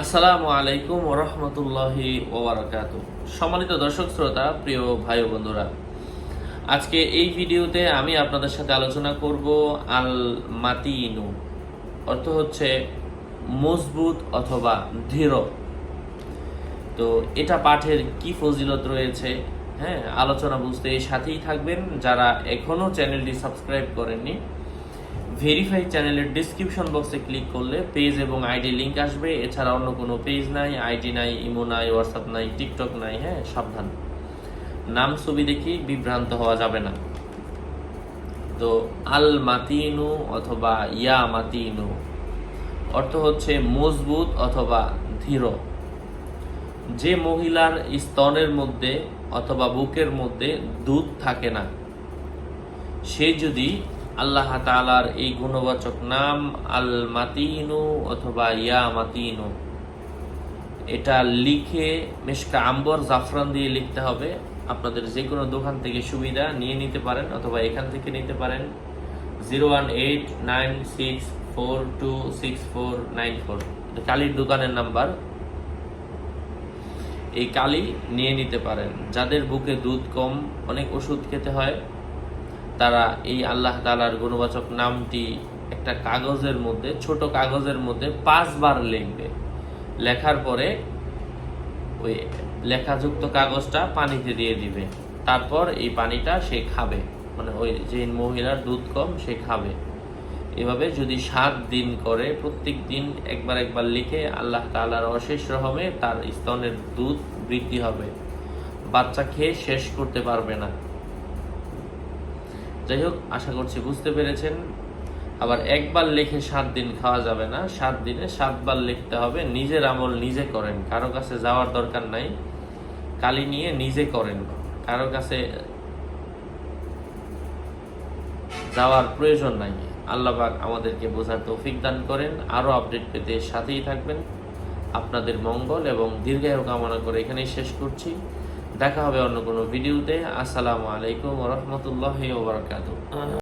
আসসালামু আলাইকুম ওরহমতুল্লাহি ওবরাকাত সম্মানিত দর্শক, শ্রোতা, প্রিয় ভাই বন্ধুরা, আজকে এই ভিডিওতে আমি আপনাদের সাথে আলোচনা করব আল মাতিনু অর্থ হচ্ছে মজবুত অথবা দৃঢ় তো এটা পাঠের কি ফজিলত রয়েছে? হ্যাঁ আলোচনা বুঝতে সাথেই থাকবেন। যারা এখনও চ্যানেলটি সাবস্ক্রাইব করেননি ভেরিফাই চ্যানেলের ডিসক্রিপশন বক্সে ক্লিক করলে পেজ এবং আইডি লিংক আসবে। এছাড়া অন্য কোনো পেজ নাই আইডি নাই ইমো নাই হোয়াটসঅ্যাপ নাই টিকটক নাই হ্যাঁ সাবধান। নাম, ছবি দেখি বিভ্রান্ত হওয়া যাবে না। তো আল মাতিনু অথবা ইয়া মাতিনু। অর্থ হচ্ছে মজবুত অথবা ধীর। যে মহিলার স্তনের মধ্যে অথবা বুকের মধ্যে দুধ থাকে না, সে যদি আল্লাহ তালার এই গুণবাচক নাম আল মাতিনু অথবা ইয়া মাতিনু এটা লিখে মেশকা আম্বর, জাফরান দিয়ে লিখতে হবে। আপনাদের যে কোনো দোকান থেকে সুবিধা নিয়ে নিতে পারেন অথবা এখান থেকে নিতে পারেন। Zero one eight nine six four two six four nine four. কালির দোকানের নাম্বার। এই কালি নিয়ে নিতে পারেন। যাদের বুকে দুধ কম, অনেক ওষুধ খেতে হয়। তারা এই আল্লাহ তালার গুণবাচক নামটি একটা কাগজের মধ্যে, ছোট কাগজের মধ্যে পাঁচবার লিখবে। লেখার পরে ওই লেখাযুক্ত কাগজটা পানিতে দিয়ে দিবে। তারপর এই পানিটা সে খাবে। মানে ওই যে মহিলার দুধ কম, সে খাবে। এভাবে যদি সাত দিন করে, প্রত্যেক দিন একবার একবার লিখে আল্লাহ তালার অশেষ রহমে তার স্তনের দুধ বৃদ্ধি হবে। বাচ্চা খেয়ে শেষ করতে পারবে না। যাই হোক, আশা করছি বুঝতে পেরেছেন। আবার একবার লিখে সাত দিন খাওয়া যাবে না। সাত দিনে সাতবার লিখতে হবে। নিজের আমল নিজে করেন। কারও কাছে যাওয়ার দরকার নাই। কালি নিয়ে নিজে করেন। কারও কাছে যাওয়ার প্রয়োজন নাই। আল্লাহ পাক আমাদেরকে বোঝার তৌফিক দান করেন। আরও আপডেট পেতে সাথেই থাকবেন। আপনাদের মঙ্গল এবং দীর্ঘায়ু কামনা করে এখানেই শেষ করছি। দেখা হবে অন্য কোনো ভিডিওতে। আসসালামু আলাইকুম রহমতুল্লাহ ওবরাকাতু